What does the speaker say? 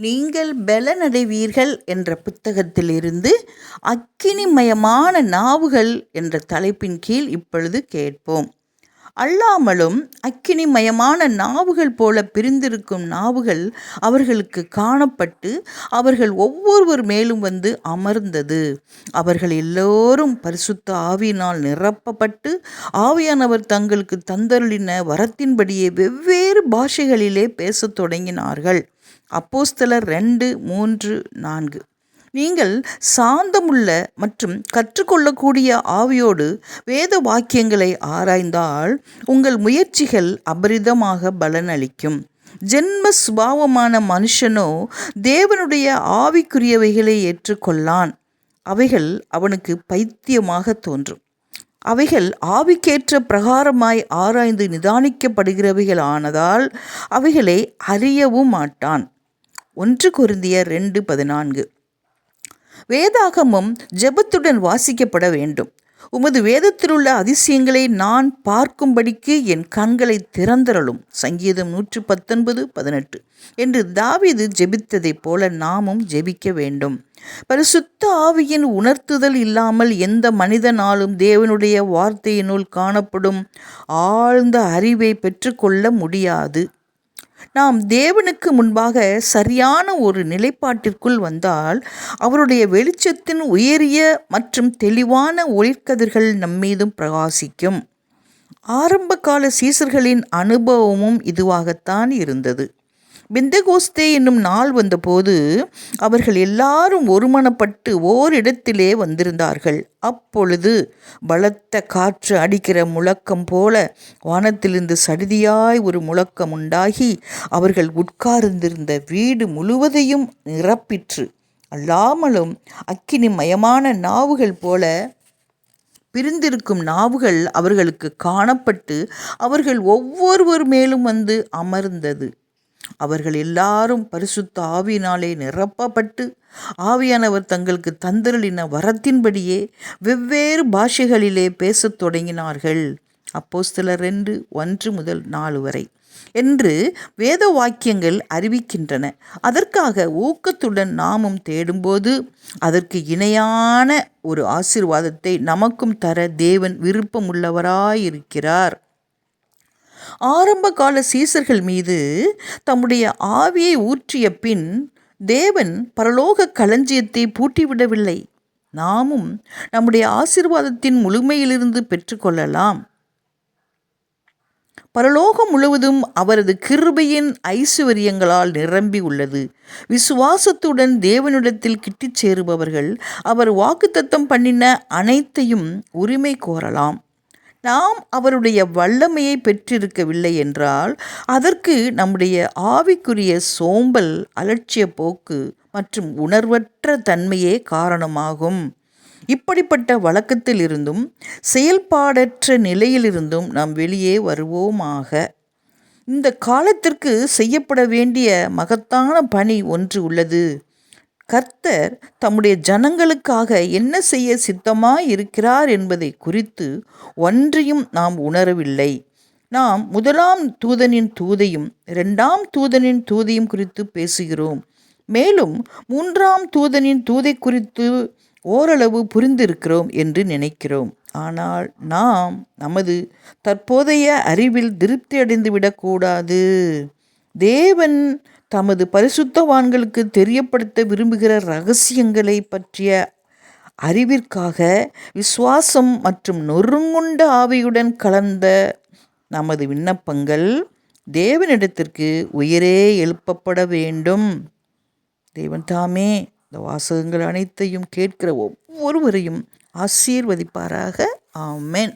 நீங்கள் பலனடைவீர்கள் என்ற புத்தகத்திலிருந்து அக்கினிமயமான நாவுகள் என்ற தலைப்பின் கீழ் இப்பொழுது கேட்போம். அல்லாமலும் அக்கினிமயமான நாவுகள் போல பிரிந்திருக்கும் நாவுகள் அவர்களுக்கு காணப்பட்டு அவர்கள் ஒவ்வொருவர் மேலும் வந்து அமர்ந்தது. அவர்கள் எல்லோரும் பரிசுத்த ஆவியினால் நிரப்பப்பட்டு ஆவியானவர் தங்களுக்கு தந்தருளின வரத்தின்படியே வெவ்வேறு பாஷைகளிலே பேசத் தொடங்கினார்கள். அப்போஸ்தலர் ரெண்டு மூன்று நான்கு. நீங்கள் சாந்தமுள்ள மற்றும் கற்றுக்கொள்ளக்கூடிய ஆவியோடு வேத வாக்கியங்களை ஆராய்ந்தால் உங்கள் முயற்சிகள் அபரிதமாக பலனளிக்கும். ஜென்ம சுபாவமான மனுஷனோ தேவனுடைய ஆவிக்குரியவைகளை ஏற்றுக்கொள்ளான். அவைகள் அவனுக்கு பைத்தியமாக தோன்றும். அவைகள் ஆவிக்கேற்ற பிரகாரமாய் ஆராய்ந்து நிதானிக்கப்படுகிறவைகள் ஆனதால் அவைகளை அறியவும் மாட்டான். ஒன்று குருந்திய ரெண்டு பதினான்கு. வேதாகமம் ஜெபத்துடன் வாசிக்கப்பட வேண்டும். உமது வேதத்திலுள்ள அதிசயங்களை நான் பார்க்கும்படிக்கு என் கண்களை திறந்தரலும். சங்கீதம் நூற்று பத்தொன்பது பதினெட்டு. என்று தாவிது ஜெபித்ததைப் போல நாமும் ஜெபிக்க வேண்டும். பரிசுத்த ஆவியின் உணர்த்துதல் இல்லாமல் எந்த மனிதனாலும் தேவனுடைய வார்த்தையினுள் காணப்படும் ஆழ்ந்த அறிவை பெற்றுக்கொள்ள முடியாது. நாம் தேவனுக்கு முன்பாக சரியான ஒரு நிலைப்பாட்டிற்குள் வந்தால் அவருடைய வெளிச்சத்தின் உயரிய மற்றும் தெளிவான ஒளிர்கதிர்கள் நம்மீதும் பிரகாசிக்கும். ஆரம்பகால சீசர்களின் அனுபவமும் இதுவாகத்தான் இருந்தது. பெந்தகோஸ்தே என்னும் நாள் வந்தபோது அவர்கள் எல்லாரும் ஒருமனப்பட்டு ஓரிடத்திலே வந்திருந்தார்கள். அப்பொழுது பலத்த காற்று அடிக்கிற முழக்கம் போல வானத்திலிருந்து சடுதியாய் ஒரு முழக்கம் உண்டாகி அவர்கள் உட்கார்ந்திருந்த வீடு முழுவதையும் நிரப்பிற்று. அல்லாமலும் அக்கினி மயமான நாவுகள் போல பிரிந்திருக்கும் நாவுகள் அவர்களுக்கு காணப்பட்டு அவர்கள் ஒவ்வொருவர் மேலும் வந்து அமர்ந்தது. அவர்கள் எல்லாரும் பரிசுத்த ஆவியினாலே நிரப்பப்பட்டு ஆவியானவர் தங்களுக்கு தந்தருளின வரத்தின்படியே வெவ்வேறு பாஷைகளிலே பேசத் தொடங்கினார்கள். அப்போஸ்தலர் ரெண்டு ஒன்று முதல் நாலு வரை. என்று வேத வாக்கியங்கள் அறிவிக்கின்றன. அதற்காக ஊக்கத்துடன் நாமும் தேடும்போது அதற்கு இணையான ஒரு ஆசிர்வாதத்தை நமக்கும் தர தேவன் விருப்பமுள்ளவராயிருக்கிறார். ஆரம்ப கால சீசர்கள் மீது தம்முடைய ஆவியை ஊற்றிய பின் தேவன் பரலோக களஞ்சியத்தை பூட்டிவிடவில்லை. நாமும் நம்முடைய ஆசிர்வாதத்தின் முழுமையிலிருந்து பெற்றுக்கொள்ளலாம். பரலோகம் முழுவதும் அவரது கிருபையின் ஐஸ்வர்யங்களால் நிரம்பி உள்ளது. விசுவாசத்துடன் தேவனிடத்தில் கிட்டிச் சேருபவர்கள் அவர் வாக்குத்தத்தம் பண்ணின அனைத்தையும் உரிமை கோரலாம். நாம் அவருடைய வல்லமையை பெற்றிருக்கவில்லை என்றால் அதற்கு நம்முடைய ஆவிக்குரிய சோம்பல் அலட்சிய போக்கு மற்றும் உணர்வற்ற தன்மையே காரணமாகும். இப்படிப்பட்ட வழக்கத்தில் இருந்தும் செயல்பாடற்ற நிலையிலிருந்தும் நாம் வெளியே வருவோமாக. இந்த காலத்திற்கு செய்யப்பட வேண்டிய மகத்தான பணி ஒன்று உள்ளது. கர்த்தர் தம்முடைய ஜனங்களுக்காக என்ன செய்ய சித்தமாக இருக்கிறார் என்பதை குறித்து ஒன்றையும் நாம் உணரவில்லை. நாம் முதலாம் தூதனின் தூதையும் இரண்டாம் தூதனின் தூதையும் குறித்து பேசுகிறோம். மேலும் மூன்றாம் தூதனின் தூதை குறித்து ஓரளவு புரிந்திருக்கிறோம் என்று நினைக்கிறோம். ஆனால் நாம் நமது தற்போதைய அறிவில் திருப்தி அடைந்து விடக்கூடாது தேவன் தமது பரிசுத்தவான்களுக்கு தெரியப்படுத்த விரும்புகிற ரகசியங்களை பற்றிய அறிவிற்காக விசுவாசம் மற்றும் நொறுங்குண்ட ஆவியுடன் கலந்த நமது விண்ணப்பங்கள் தேவனிடத்திற்கு உயிரே எழுப்பப்பட வேண்டும். தேவன் தாமே இந்த வாசகங்கள் அனைத்தையும் கேட்கிற ஒவ்வொருவரையும் ஆசீர்வதிப்பாராக. ஆமேன்.